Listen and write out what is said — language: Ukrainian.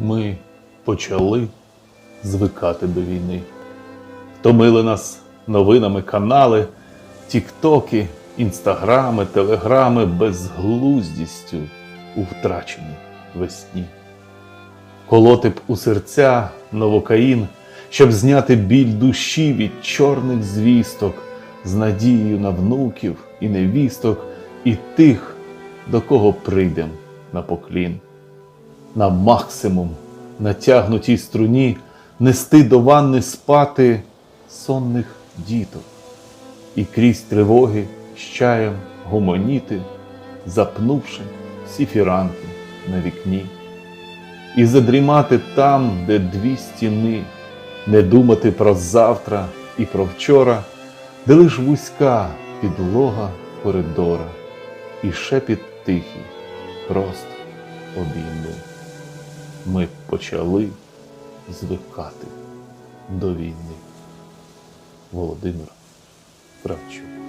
Ми почали звикати до війни. Втомили нас новинами канали, тіктоки, інстаграми, телеграми безглуздістю у втраченій весні. Колоти б у серця новокаїн, щоб зняти біль душі від чорних звісток з надією на внуків і невісток, і тих, до кого прийдем на поклін. На максимум натягнутій струні нести до ванни спати сонних діток, і крізь тривоги з чаєм гомоніти, запнувши всі фіранки на вікні і задрімати там, де дві стіни, не думати про завтра і про вчора, де лиш вузька підлога коридора, і шепіт тихий, просто обійми. Ми почали звикати до війни. Володимир Кравчук